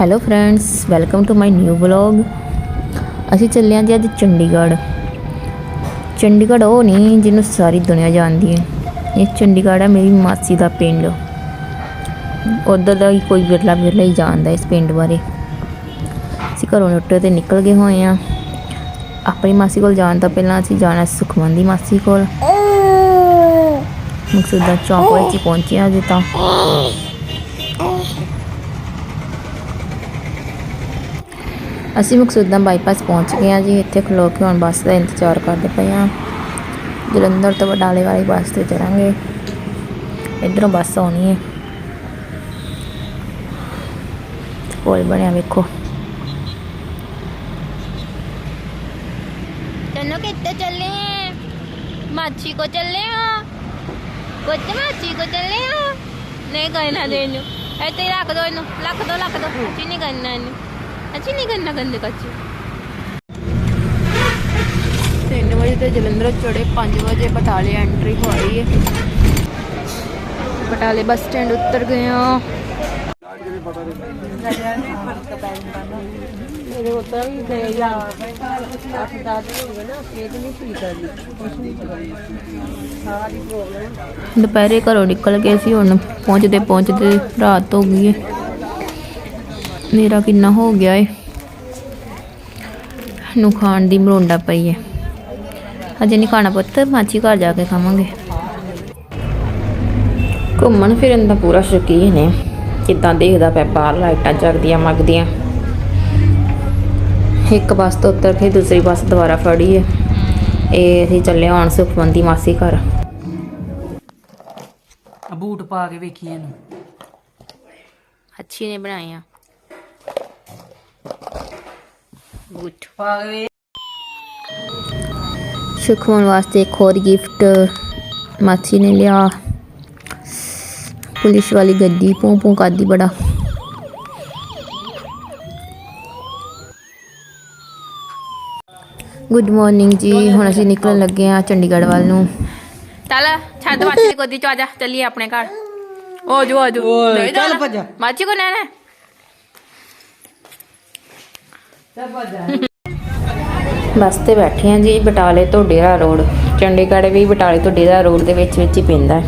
Hello friends welcome to my new vlog ਅਸੀਂ ਚੱਲੇ ਹਾਂ ਜੀ ਅੱਜ ਚੰਡੀਗੜ੍ਹ। ਚੰਡੀਗੜ੍ਹ ਉਹ ਨਹੀਂ ਜਿਹਨੂੰ ਸਾਰੀ ਦੁਨੀਆ ਜਾਣਦੀ ਹੈ। ਇਹ ਚੰਡੀਗੜ੍ਹ ਹੈ ਮੇਰੀ ਮਾਸੀ ਦਾ ਪਿੰਡ। ਉੱਧਰ ਦਾ ਹੀ ਕੋਈ ਵਿਰਲਾ ਵਿਰਲਾ ਹੀ ਜਾਣਦਾ ਇਸ ਪਿੰਡ ਬਾਰੇ। ਅਸੀਂ ਘਰੋਂ ਉੱਠੇ ਤੇ ਨਿਕਲ ਗਏ ਹੋਏ ਆ। ਆਪਣੀ ਮਾਸੀ ਕੋਲ ਜਾਣ ਤੋਂ ਪਹਿਲਾਂ ਅਸੀਂ ਜਾਣਾ ਸੁਖਮਨ ਦੀ ਮਾਸੀ ਕੋਲ। ਮਕਸੂਦਾ ਚੌਂਕ ਵਿੱਚ ਹੀ ਪਹੁੰਚੇ ਹਾਂ ਅਜੇ ਤਾਂ। ਅਸੀਂ ਮਕਸੂਦਾਂ ਬਾਈਪਾਸ ਪਹੁੰਚ ਗਏ ਹਾਂ ਜੀ, ਇੱਥੇ ਖਲੋ ਕੇ ਹੁਣ ਬੱਸ ਦਾ ਇੰਤਜ਼ਾਰ ਕਰਦੇ ਪਏ ਆ ਜਲੰਧਰ ਤੋਂ ਬਟਾਲੇ ਵਾਲੀ ਬੱਸ ਤੇ ਚੜਾਂਗੇ। ਇਧਰੋਂ ਬੱਸ ਆਉਣੀ ਹੈ। ਪੁਲ ਬਣਿਆ ਵੇਖੋ। ਤੈਨੂੰ ਕਿੱਥੇ ਚੱਲੇ ਮਾਛੀ ਕੋ ਚੱਲੇ ਆ? ਕੁੱਤੇ ਮਾਛੀ ਕੋ ਚੱਲੇ ਆ? ਨਹੀਂ ਕਹਿਣਾ ਤੈਨੂੰ। ਇੱਥੇ ਰੱਖ ਦੋ ਇਹਨੂੰ। ਰੱਖ ਦੋ ਰੱਖ ਦੋ। ਚੀਨੀ ਕਰਨਾ ਇਹਨੂੰ। ਅੱਛੀ ਨਹੀਂ ਕਰਨਾ ਗੰਦੇ ਕੱਚੇ। ਤਿੰਨ ਵਜੇ ਤੇ ਜਲੰਧਰ ਚੜੇ 5 ਵਜੇ ਬਟਾਲੇ ਐਂਟਰੀ ਹੋ ਰਹੀ ਹੈ ਬਟਾਲੇ ਬੱਸ ਸਟੈਂਡ ਉਤਰ ਗਏ ਆ। ਦੁਪਹਿਰੇ ਘਰੋਂ ਨਿਕਲ ਗਏ ਸੀ ਹੁਣ ਪਹੁੰਚਦੇ ਪਹੁੰਚਦੇ ਰਾਤ ਹੋ ਗਈ ਹੈ ਮੇਰਾ ਕਿੰਨਾ ਹੋ ਗਿਆ ਏ। ਨੂੰ ਖਾਣ ਦੀ ਮਰੋਂਡਾ ਪਈ ਹੈ ਅਜੇ ਨਹੀਂ ਖਾਣਾ ਪੁੱਤ ਮਾਚੀ ਘਰ ਜਾ ਕੇ ਖਾਵਾਂਗੇ। ਘੁੰਮਣ ਫਿਰਨ ਦਾ ਪੂਰਾ ਸ਼ੌਕੀਨ ਹੈ ਕਿੱਦਾਂ ਦੇਖਦਾ ਪਿਆ ਬਾਹਰ ਲਾਈਟਾਂ ਜਗਦੀਆਂ ਮਗਦੀਆਂ। ਇੱਕ ਬੱਸ ਤੋਂ ਉਤਰ ਕੇ ਦੂਸਰੀ ਬੱਸ ਦੁਬਾਰਾ ਫੜੀ ਹੈ ਇਹ ਅਸੀਂ ਚੱਲੇ ਹਾਂ ਹੁਣ ਸੁਖਮਨ ਦੀ ਮਾਸੀ ਘਰ। ਬੂਟ ਪਾ ਕੇ ਵੇਖੀ ਇਹਨੂੰ। ਅੱਛੀ ਨੇ ਬਣਾਏ ਆ। ਗੁੱਟ ਵਾਸਤੇ ਇੱਕ ਹੋਰ ਗਿਫਟ ਮਾਸੀ ਨੇ ਲਿਆ। ਪੁਲਿਸ ਵਾਲੀ ਗੱਡੀ ਪੂੰ ਪੂੰ ਕਰਦੀ ਬੜਾ। ਗੁੱਡ ਮਾਰਨਿੰਗ ਜੀ ਹੁਣ ਅਸੀਂ ਨਿਕਲਣ ਲੱਗੇ ਆ ਚੰਡੀਗੜ੍ਹ ਵੱਲ ਨੂੰ। ਚੱਲ ਛੱਡ ਦੀ ਗੋਦੀ ਚ ਆ ਜਾ ਚੱਲੀਏ ਆਪਣੇ ਘਰ। ਓ ਜੋ ਆ ਜੋ ਚੱਲ ਭੱਜ। ਮਾਚੀ ਕੋ ਨਾ ਬੱਸ ਤੇ ਬੈਠੇ ਆ ਜੀ ਬਟਾਲੇ ਤੋਂ ਡੇਰਾ ਰੋਡ। ਚੰਡੀਗੜ੍ਹ ਵੀ ਬਟਾਲੇ ਤੋਂ ਡੇਰਾ ਰੋਡ ਦੇ ਵਿੱਚ ਵਿੱਚ ਹੀ ਪੈਂਦਾ ਹੈ।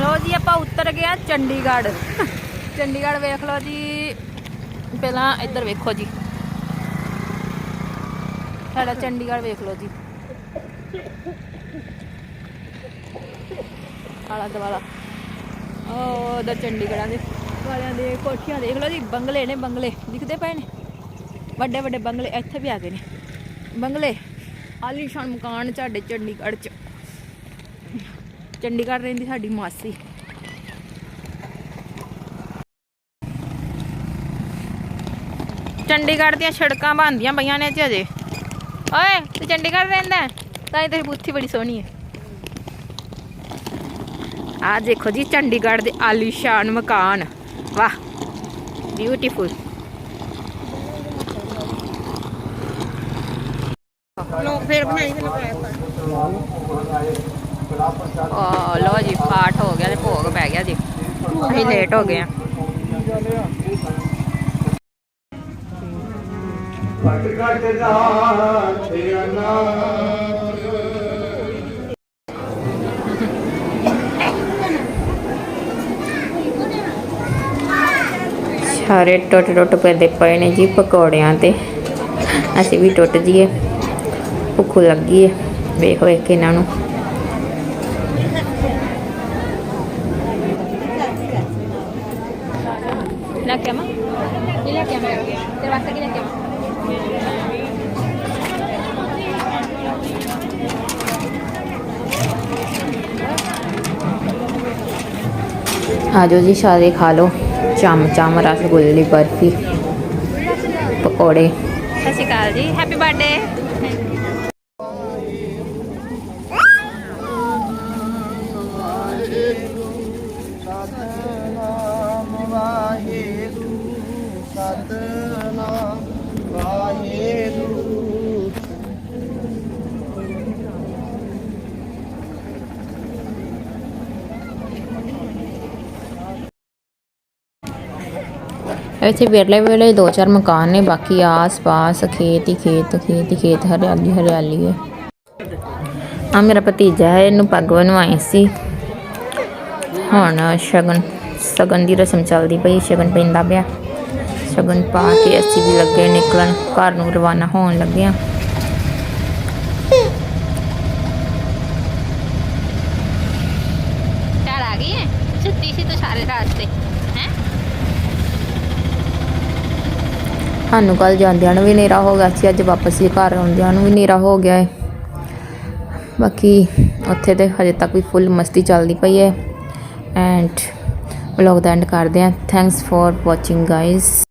ਲੋ ਜੀ ਆਪਾਂ ਉੱਤਰ ਗਏ ਆ ਚੰਡੀਗੜ੍ਹ। ਚੰਡੀਗੜ੍ਹ ਵੇਖ ਲਓ ਜੀ। ਪਹਿਲਾਂ ਇੱਧਰ ਵੇਖੋ ਜੀ। ਸਾਡਾ ਚੰਡੀਗੜ੍ਹ ਵੇਖ ਲਓ ਜੀ। ਆਲਾ ਦਵਾਲਾ ਉਹ ਉਧਰ ਚੰਡੀਗੜ੍ਹਾਂ ਦੇ ਵਾਲਿਆਂ ਦੇ ਕੋਠੀਆਂ ਦੇਖ ਲਓ ਜੀ, ਬੰਗਲੇ ਨੇ ਬੰਗਲੇ, ਦਿਖਦੇ ਪਏ ਨੇ? ਵੱਡੇ ਵੱਡੇ ਬੰਗਲੇ ਇੱਥੇ ਵੀ ਆ ਗਏ ਨੇ। ਬੰਗਲੇ ਆਲੀਸ਼ਾਨ ਮਕਾਨ ਸਾਡੇ ਚੰਡੀਗੜ੍ਹ ਚ। ਚੰਡੀਗੜ੍ਹ ਰਹਿੰਦੀ ਸਾਡੀ ਮਾਸੀ। ਚੰਡੀਗੜ੍ਹ ਦੀਆਂ ਸੜਕਾਂ ਬਣਦੀਆਂ ਪਈਆਂ ਨੇ ਜੀ ਅਜੇ ਓਏ, ਤੂੰ ਚੰਡੀਗੜ੍ਹ ਰਹਿੰਦਾ ਹੈ? ਤਾਂ ਹੀ ਤੇਰੀ ਬੁੱਥੀ ਬੜੀ ਸੋਹਣੀ ਹੈ। ਆ ਦੇਖੋ ਜੀ, ਚੰਡੀਗੜ੍ਹ ਦੇ ਆਲੀਸ਼ਾਨ ਮਕਾਨ। ਵਾਹ ਬਿਊਟੀਫੁਲ ਆ ਲੋ ਜੀ ਪਾਠ ਹੋ ਗਿਆ ਤੇ ਭੋਗ ਪੈ ਗਿਆ ਜੀ। ਅਸੀਂ ਲੇਟ ਹੋ ਗਏ ਆ। ਘਟ ਘਟ ਦਾ ਤੇਰਾ ਨਾਮ ਸਾਰੇ ਟੁੱਟ ਟੁੱਟ ਪੈਂਦੇ ਪਏ ਨੇ ਜੀ ਪਕੌੜਿਆਂ ਤੇ। ਅਸੀਂ ਵੀ ਟੁੱਟ ਜੀਏ ਭੁੱਖ ਲੱਗੀ ਹੈ ਵੇਖ ਵੇਖ ਕੇ ਇਹਨਾਂ ਨੂੰ। ਲੈ ਲੈ ਲੈ ਕੇ ਆਵਾਂ? ਆਜੋ ਜੀ ਸਾਰੇ ਖਾ ਲਓ। ਚਮ ਚਮ ਰਸਗੁੱਲੇ ਬਰਫੀ ਪਕੌੜੇ। ਸਤਿ ਸ਼੍ਰੀ ਅਕਾਲ ਜੀ ਹੈਪੀ ਬਰਥਡੇ। ਇੱਥੇ ਵੇਰਲੇ ਵੇਲੇ ਦੋ ਚਾਰ ਮਕਾਨ ਨੇ, ਬਾਕੀ ਆਸ-ਪਾਸ ਖੇਤ ਹੀ ਖੇਤ ਖੇਤ ਹੀ ਖੇਤ, ਹਰਿਆਲੀ ਹਰਿਆਲੀ ਹੈ। ਆ ਮੇਰਾ ਭਤੀਜਾ ਹੈ, ਇਹਨੂੰ ਪੱਗ ਬਣਵਾਈ ਸੀ। ਹੁਣ ਸ਼ਗਨ ਸ਼ਗਨ ਦੀ ਰਸਮ ਚੱਲਦੀ ਪਈ, ਸ਼ਗਨ ਪੈਂਦਾ ਪਿਆ। ਸ਼ਗਨ ਪਾ ਕੇ ਅਸੀਂ ਵੀ ਲੱਗੇ, ਨਿਕਲਣ, ਘਰ ਨੂੰ ਰਵਾਨਾ ਹੋਣ ਲੱਗੇ ਆ ਸਾਨੂੰ ਕੱਲ ਜਾਂਦਿਆਂ ਨੂੰ ਵੀ ਹਨੇਰਾ ਹੋ ਗਿਆ ਸੀ, ਅੱਜ ਵਾਪਸ ਹੀ ਘਰ ਆਉਂਦਿਆਂ ਨੂੰ ਵੀ ਹਨੇਰਾ ਹੋ ਗਿਆ ਹੈ ਬਾਕੀ ਉੱਥੇ ਤੇ ਹਜੇ ਤੱਕ ਵੀ ਫੁੱਲ ਮਸਤੀ ਚੱਲਦੀ ਪਈ ਹੈ ਐਂਡ ਵਲੌਗ ਦਾ ਐਂਡ ਕਰਦੇ ਹਾਂ ਥੈਂਕਸ ਫॉर ਵਾਚਿੰਗ ਗਾਇਜ਼